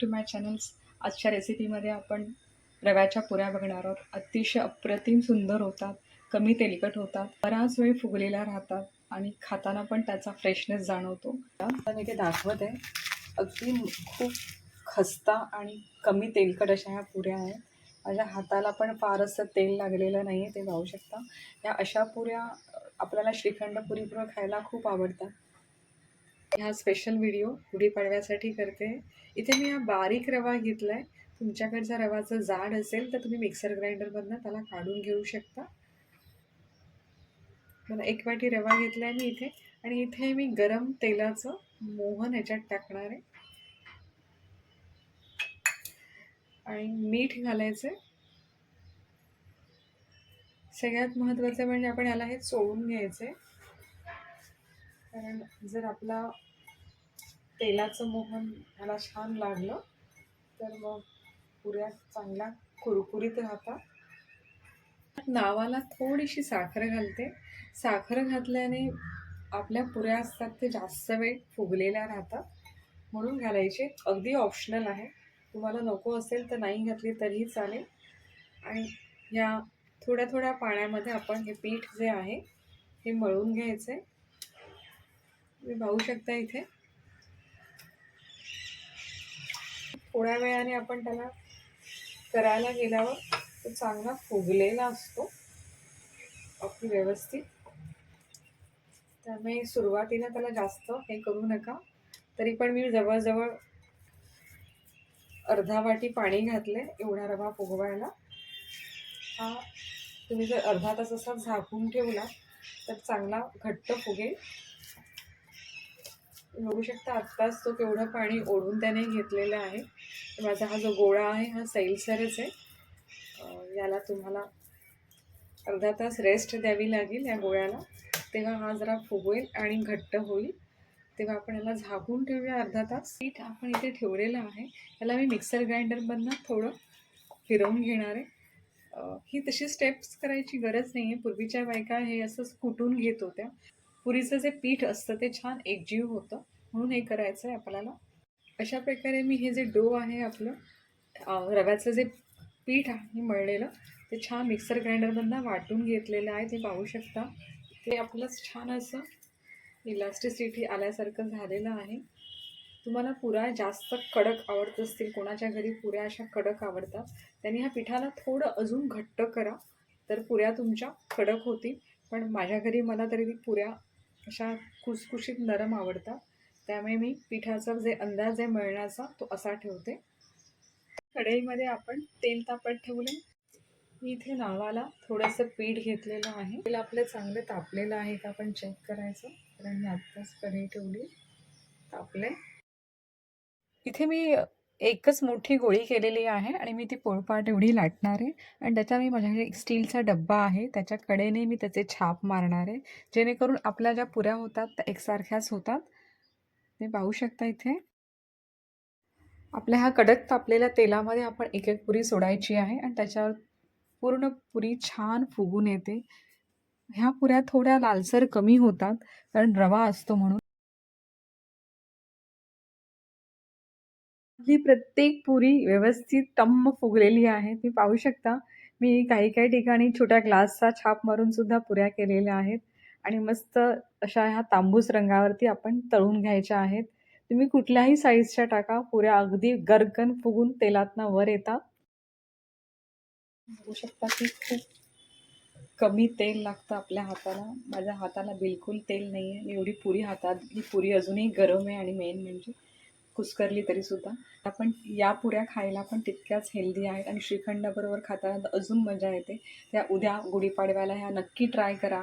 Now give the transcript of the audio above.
To my channels आजच्या रेसिपीमध्ये आपण रव्याच्या पुऱ्या बघणार आहोत. अतिशय अप्रतिम सुंदर होतात. कमी तेलकट होतात. बराच वेळ फुगलेल्या राहतात आणि खाताना पण त्याचा फ्रेशनेस जाणवतो. आता मी ते दाखवत. आहे अगदी खूप खस्ता आणि कमी तेलकट अशा ह्या पुऱ्या आहेत. माझ्या हाताला पण फार असं तेल लागलेलं नाही आहे ते पाहू शकता. या अशा पुऱ्या आपल्याला श्रीखंड पुरीपुरं खायला खूप आवडतात. ह्या स्पेशल व्हिडिओ गुढीपाडव्यासाठी करते. इथे मी हा बारीक रवा घेतला आहे तुमच्याकडचा रवाचं जाड असेल तर तुम्ही मिक्सर ग्राइंडरमधनं त्याला काढून घेऊ शकता. मला एक वाटी रवा घेतला आहे मी इथे. आणि इथे मी गरम तेलाचं मोहन ह्याच्यात टाकणार आहे. आणि मीठ घालायचं सगळ्यात महत्त्वाचं म्हणजे आपण याला हे चोळून घ्यायचं आहे कारण जर आपला तेलाचं मोहन ह्याला छान लागलं तर मग पुऱ्या चांगल्या कुरकुरीत राहतात. नावाला थोडीशी साखर घालते. साखर घातल्याने आपल्या पुऱ्या असतात ते जास्त वेळ फुगलेल्या राहतात. म्हणून घालायचे. अगदी ऑप्शनल आहे. तुम्हाला नको असेल तर नाही घातली तरीही चालेल. आणि ह्या थोड्या थोड्या पाण्यामध्ये आपण हे पीठ जे आहे हे मळून घ्यायचं. आहे तुम्ही पाहू शकता इथे. थोड्या वेळाने आपण त्याला करायला गेल्यावर तो चांगला फुगलेला असतो अगदी व्यवस्थित. त्यामुळे सुरुवातीला त्याला जास्त हे करू नका. तरी पण मी जवळजवळ अर्धा वाटी पाणी घातले एवढा रवा फुगवायला. हा तुम्ही जर अर्धा तास असा झाकून ठेवला तर चांगला घट्ट फुगेल. बघू शकता आत्ताच तो केवढं पाणी ओढून त्याने घेतलेलं आहे. माझा हा जो गोळा आहे हा सैलसरच आहे. याला तुम्हाला अर्धा तास रेस्ट द्यावी लागेल या गोळ्याला. तेव्हा हा जरा फुगवेल आणि घट्ट होईल. तेव्हा आपण याला झाकून ठेवूया अर्धा तास. पीठ आपण इथे ठेवलेलं आहे. याला मी मिक्सर ग्राइंडरमधनं थोडं फिरवून घेणार आहे. ही तशी स्टेप्स करायची गरज नाही आहे पूर्वीच्या बायका हे असंच कुटून घेत होत्या. पुरीचं जे पीठ असतं ते छान एकजीव होतं. म्हणून हे करायचं आहे आपल्याला. अशा प्रकारे मी हे जे डो आहे आपलं रव्याचं जे पीठ आहे मळलेलं ते छान मिक्सर ग्राइंडरमधनं वाटून घेतलेलं आहे. ते पाहू शकता. ते आपलं छान असं इलास्टिसिटी आल्यासारखं झालेलं आहे. तुम्हाला पुऱ्या जास्त कडक आवडत असतील कोणाच्या घरी पुऱ्या अशा कडक आवडतात त्यांनी ह्या पिठाला थोडं अजून घट्ट करा. तर पुऱ्या तुमच्या कडक होतील. पण माझ्या घरी मला तरी ती पुऱ्या अशा खुसखुशीत नरम आवडतात. त्यामुळे मी पिठाचा जे अंदाज आहे मळण्याचा तो असा ठेवते. कढईमध्ये आपण तेल तापत ठेवले. मी इथे नावाला थोडंसं पीठ घेतलेलं आहे. तेल आपलं चांगलं तापलेलं आहे का आपण चेक करायचं. कारण मी आत्ताच कढई ठेवली. तापले इथे मी एकच मोठी गोळी केलेली आहे आणि मी ती पोळपाट एवढी लाटणार आहे. आणि त्याच्या मी माझ्याकडे एक स्टीलचा डब्बा आहे त्याच्या कडेने मी त्याचे छाप मारणार आहे. जेणेकरून आपल्या ज्या पुऱ्या होतात त्या एकसारख्याच होतात. ते पाहू शकता इथे. आपल्या ह्या कडक तापलेल्या तेलामध्ये आपण एक एक पुरी सोडायची आहे आणि त्याच्यावर पूर्ण पुरी छान फुगून येते. ह्या पुऱ्या थोड्या लालसर कमी होतात कारण रवा असतो म्हणून. ही प्रत्येक पुरी व्यवस्थित टम्म फुगलेली आहे ती पाहू शकता. मी काही काही ठिकाणी छोट्या ग्लासचा छाप मारून सुद्धा पुऱ्या केलेल्या आहेत आणि मस्त अशा ह्या तांबूस रंगावरती आपण तळून घ्यायच्या आहेत. तुम्ही कुठल्याही साईजच्या टाका पुऱ्या अगदी गरगन फुगून तेलातनं वर येतात. बघू शकता की खूप कमी तेल लागतं आपल्या हाताला. माझ्या हाताला बिलकुल तेल नाही आहे एवढी पुरी हातात ही पुरी अजूनही गरम आहे आणि मेन म्हणजे कुस्करली तरीसुद्धा आपण या पुऱ्या खायला पण तितक्याच हेल्दी आहेत आणि श्रीखंडाबरोबर खाताना अजून मजा येते. त्या उद्या गुढीपाडव्याला ह्या नक्की ट्राय करा.